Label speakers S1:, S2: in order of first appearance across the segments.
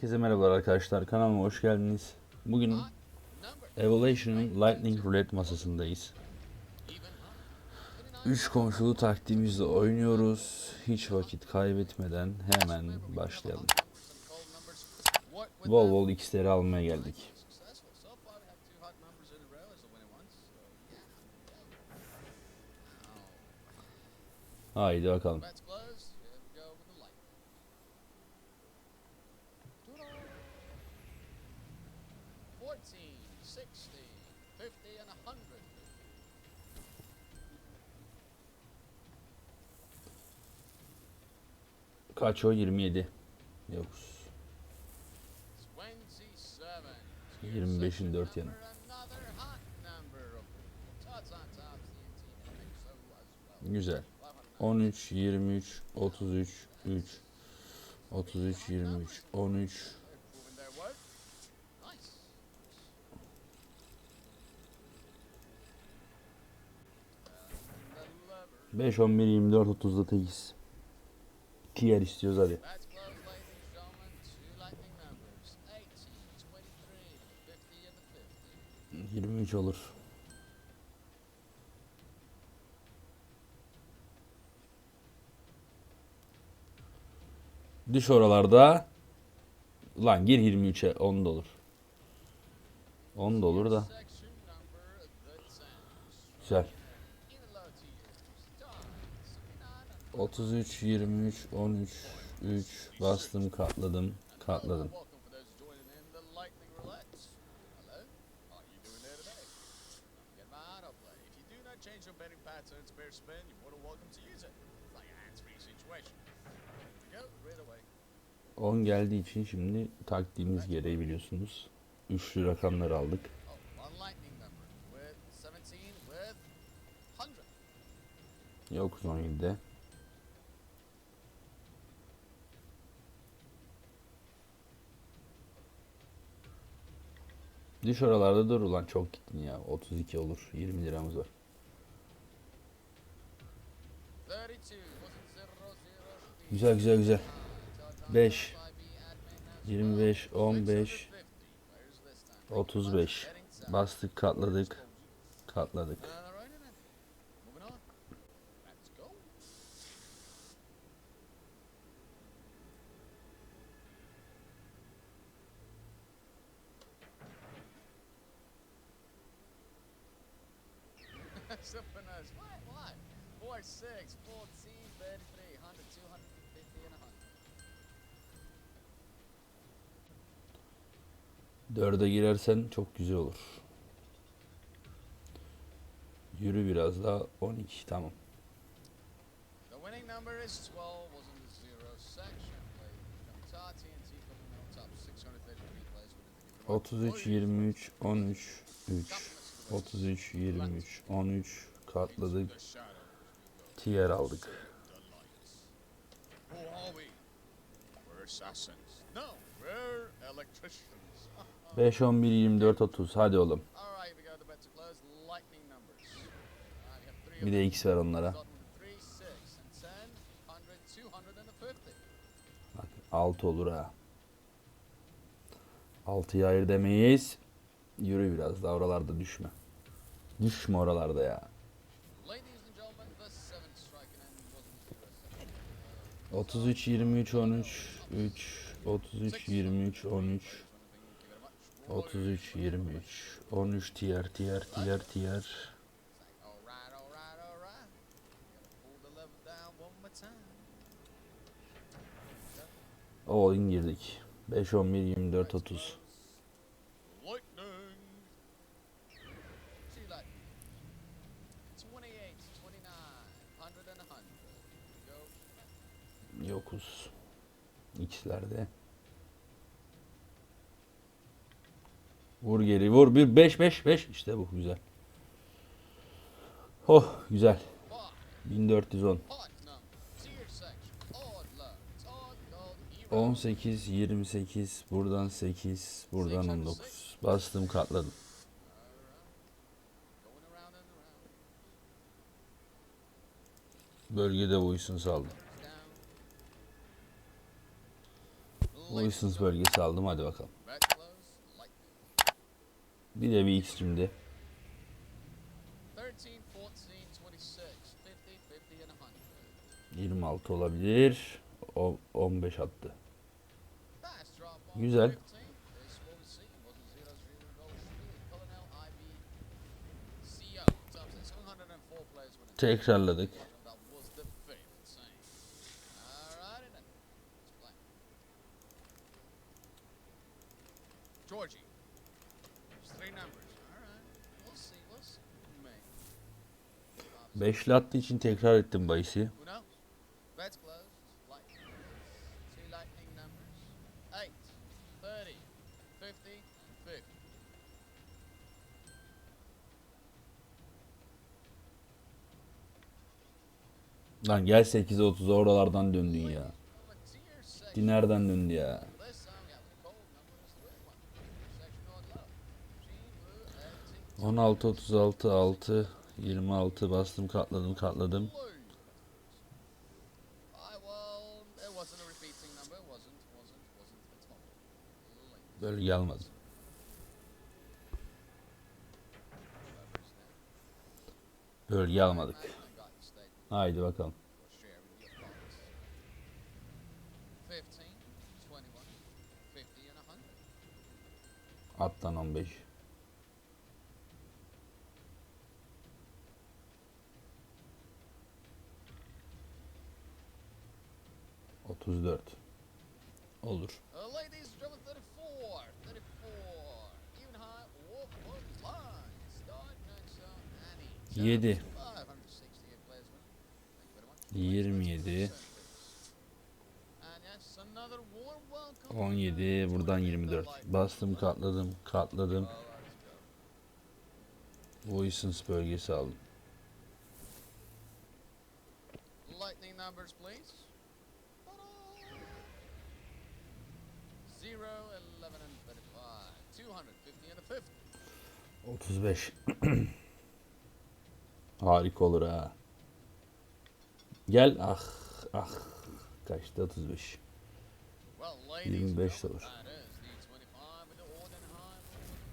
S1: Herkese merhabalar arkadaşlar. Kanalıma hoş geldiniz. Bugün Evolution'ın Lightning Roulette masasındayız. 3 komşulu taktiğimizle oynuyoruz. Hiç vakit kaybetmeden hemen başlayalım. Bol bol x'leri almaya geldik. Haydi bakalım. Kaç o? 27. Yok.
S2: Twenty-seven.
S1: 25'in 4 yanı. Güzel. 13, 23, 33, 3, 33, 23, 13, 5, 11, 24, 30'da 8. Tier istiyoruz hadi.
S2: That's close, ladies and gentlemen. Two lightning numbers. 18, 23, 50, and the 50.
S1: 23 olur. Düş oralarda. Lan gir 23'e 10 da olur. 10 da olur da.
S2: Section number the 10.
S1: Güzel. 33, 23, 13, 3 bastım katladım katladım. On geldiği için şimdi taktiğimiz gereği biliyorsunuz. Üçlü rakamları aldık. Yokuz 17'de. Düş oralarda dur ulan çok gittin ya. 32 olur. 20 liramız var.
S2: 32 wasn't 0 0.
S1: Güzel güzel güzel. 5, 25, 15, 35. Bastık katladık. Katladık.
S2: Nice. Why? Why? 4, 6, 14, 33, 100, 250, and 100.
S1: Dörde girersen çok güzel olur. Yürü biraz daha 12 tamam.
S2: The winning number is 12, wasn't the zero section. Played from top TNT coming on top 633 plays with the
S1: 33 23 13 3 33 23 13 katladık. Tier aldık.
S2: We're electricians.
S1: 5 11 24 30 hadi oğlum. Bir de X ver onlara.
S2: Starting with 3, 6, and 10, 100, 200, and a 50.
S1: Bak 6 olur ha. 6'ya hayır demeyiz. Yürü biraz daha oralarda düşme. Düşme oralarda ya.
S2: Ladies and gentlemen, the seventh striking end wasn't zero section.
S1: 33 23 13 3 33 23 13 33 23 13 tier tier tier tier.
S2: Alright, alright, alright. Gotta pull the lever down one more time.
S1: All in girdik. 5 11 24 30. Yokuz. X'lerde. Vur geri vur. Bir 5 5 5 işte bu güzel. Oh güzel.
S2: Five,
S1: 1410.
S2: odd number, tier section, odd loads, odd gold, hero.
S1: 18 28 buradan 8 buradan 19. Bastım katladım. Bölgede uysun saldım. Wilsons bölgesi aldım hadi bakalım. Bir de bir X şimdi.
S2: 13, 14, 26, 50, 50, and 100.
S1: 26 olabilir. O 15 attı.
S2: Nice drop on
S1: Güzel.
S2: 15.
S1: Beşli attığı için tekrar ettim bahisi.
S2: Who knows? Bets closed. Lightning. Two lightning numbers. 8, 30, 50, and 50.
S1: Lan gel 8'e 30'a oralardan döndün ya.
S2: Section,
S1: Dinerden döndü ya.
S2: on T.
S1: 16 36 6 26 bastım katladım katladım.
S2: Bölge almadım.
S1: Bölge almadık. Haydi bakalım. Attan 15.
S2: 34. Olur.
S1: Yedi.
S2: Yirmi yedi. On
S1: yedi. Buradan yirmi dört. Bastım katladım katladım. Voisins bölgesi aldım.
S2: lightning numbers, please. 35. 250 and a 50.
S1: 35. Harika olur ha. Gel ah ah. Kaçtı 35.
S2: Well, ladies,
S1: 25
S2: and
S1: dolar.
S2: gentlemen, that is the 25 with the Ordenheim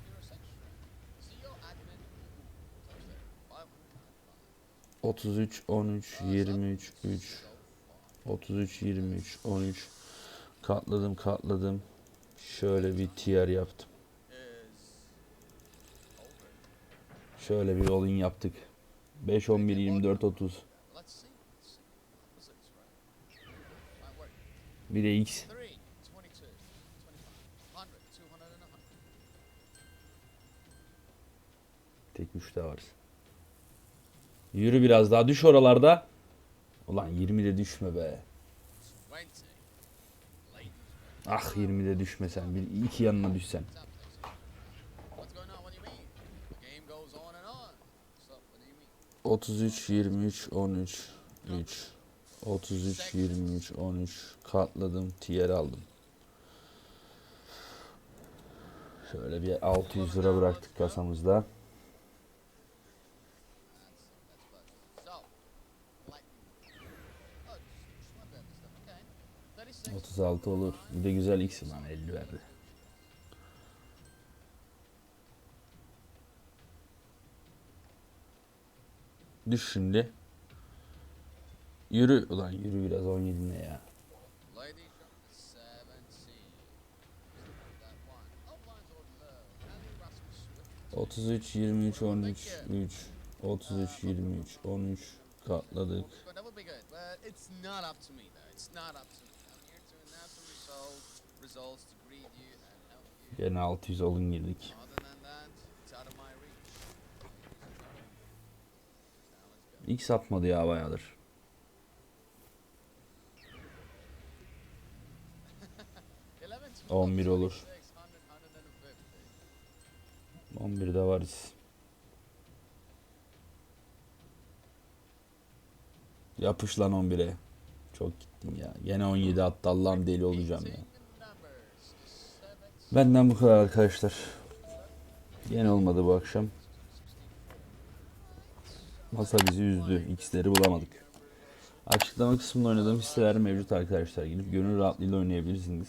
S2: Euro section. CEO admin. Touch there. 595.
S1: 33 13 23 3 33 23 13 katladım katladım. Şöyle bir tier yaptım.
S2: Is over.
S1: Şöyle bir all-in yaptık. 5 11 24 30.
S2: Let's see. Let's see. Opposites, right? Might work.
S1: Bir de X.
S2: 3, 22, 25, 100, 200, and a 100.
S1: Tek 3 de var. Yürü biraz daha düş oralarda. Ulan 20'de düşme be.
S2: 20. Ladies,
S1: Ah 20'de düşme sen. Bir iki yanına düşsen. 33 23 13 3 33 23 13 katladım tiyer aldım. Şöyle bir 600 lira bıraktık kasamızda.
S2: 36.
S1: 36 olur. Bir de güzel X lan 50 verdi. Düş şimdi. Yürü ulan yürü biraz 17 ne ya.
S2: Ladies, gentlemen, 17. That one. Outlines on Swift.
S1: 33 23 13 3 33 23 13 katladık.
S2: But that would be good.
S1: X atmadı ya bayağıdır.
S2: 11,
S1: 11 olur.
S2: 26, 100, 150.
S1: 11'de varız. Yapış lan 11'e. Çok gittin ya. Gene 17 attı Allah'ım deli olacağım ya.
S2: 18 numbers. Seven,
S1: Benden bu kadar arkadaşlar. Gene olmadı bu akşam. Masa bizi üzdü. X'leri bulamadık. Açıklama kısmında oynadığım hisseler mevcut arkadaşlar. Gidip gönül rahatlığıyla oynayabilirsiniz.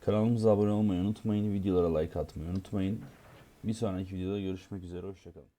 S1: Kanalımıza abone olmayı unutmayın. Videolara like atmayı unutmayın. Bir sonraki videoda görüşmek üzere. Hoşçakalın.